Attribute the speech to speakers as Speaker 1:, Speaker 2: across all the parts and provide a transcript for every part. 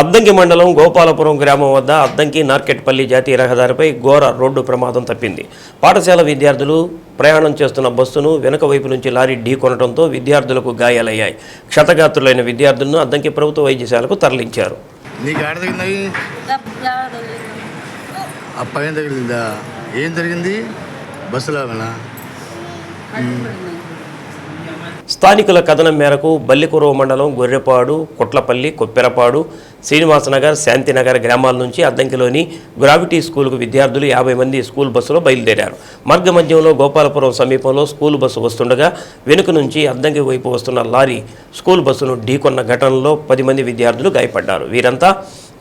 Speaker 1: అద్దంకి మండలం గోపాలపురం గ్రామం వద్ద అద్దంకి నార్కెట్పల్లి జాతీయ రహదారిపై ఘోర రోడ్డు ప్రమాదం తప్పింది. పాఠశాల విద్యార్థులు ప్రయాణం చేస్తున్న బస్సును వెనుక వైపు నుంచి లారీ ఢీకొనడంతో విద్యార్థులకు గాయాలయ్యాయి. క్షతగాత్రులైన విద్యార్థులను అద్దంకి ప్రభుత్వ వైద్యశాలకు తరలించారు.
Speaker 2: ఏం జరిగింది? బస్సులో
Speaker 1: స్థానికుల కథనం మేరకు బల్లికురవ మండలం గొర్రెపాడు కొట్లపల్లి కొప్పెరపాడు శ్రీనివాసనగర్ శాంతినగర్ గ్రామాల నుంచి అద్దంకిలోని గ్రావిటీ స్కూల్కు విద్యార్థులు యాభై మంది స్కూల్ బస్సులో బయలుదేరారు. మార్గ మధ్యంలో గోపాలపురం సమీపంలో స్కూల్ బస్సు వస్తుండగా వెనుక నుంచి అద్దంకి వైపు వస్తున్న లారీ స్కూల్ బస్సును ఢీకొన్న ఘటనలో పది మంది విద్యార్థులు గాయపడ్డారు. వీరంతా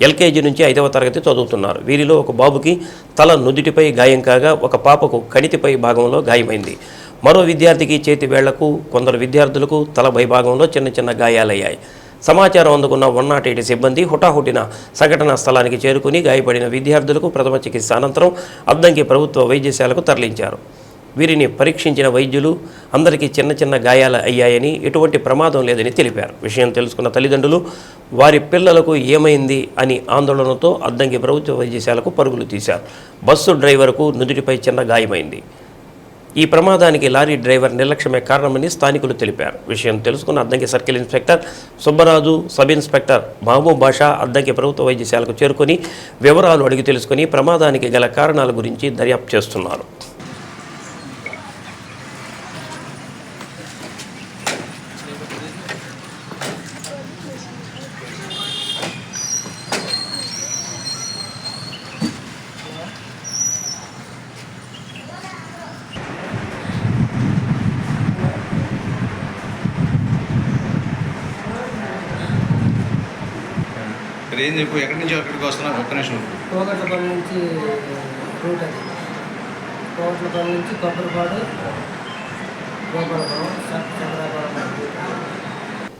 Speaker 1: ఎల్కేజీ నుంచి ఐదవ తరగతి చదువుతున్నారు. వీరిలో ఒక బాబుకి తల నుదుటిపై గాయం కాగా ఒక పాపకు కణితిపై భాగంలో గాయమైంది. మరో విద్యార్థికి చేతి వేళ్ళకు కొందరు విద్యార్థులకు తల పైభాగంలో చిన్న చిన్న గాయాలయ్యాయి. సమాచారం అందుకున్న వన్ నాట్ ఎయిట్ సిబ్బంది హుటాహుటిన సంఘటనా స్థలానికి చేరుకుని గాయపడిన విద్యార్థులకు ప్రథమ చికిత్స అనంతరం అద్దంకి ప్రభుత్వ వైద్యశాలకు తరలించారు. వీరిని పరీక్షించిన వైద్యులు అందరికీ చిన్న చిన్న గాయాలు అయ్యాయని ఎటువంటి ప్రమాదం లేదని తెలిపారు. విషయం తెలుసుకున్న తల్లిదండ్రులు వారి పిల్లలకు ఏమైంది? అని ఆందోళనతో అద్దంకి ప్రభుత్వ వైద్యశాలకు పరుగులు తీశారు. బస్సు డ్రైవర్కు నుదుటిపై చిన్న గాయమైంది. ఈ ప్రమాదానికి లారీ డ్రైవర్ నిర్లక్ష్యమే కారణమని స్థానికులు తెలిపారు. విషయం తెలుసుకున్న Addanki circle inspector Subbaraju sub inspector Mahaboob Basha Addanki ప్రభుత్వ వైద్యశాలకు చేరుకొని వివరాలు అడిగి తెలుసుకుని ప్రమాదానికి గల కారణాల గురించి దర్యాప్తు చేస్తున్నారు.
Speaker 3: ఇక్కడ ఏం చెప్పు ఎక్కడి నుంచి ఎక్కడికి వస్తున్నావు? ఒక్క నిమిషం.
Speaker 4: కోగట్లపల్లి నుంచి రూట్ అది. కోగట్లపల్లి నుంచి కొబ్బరిపాడు గోపాలపురం చంద్రాపురం.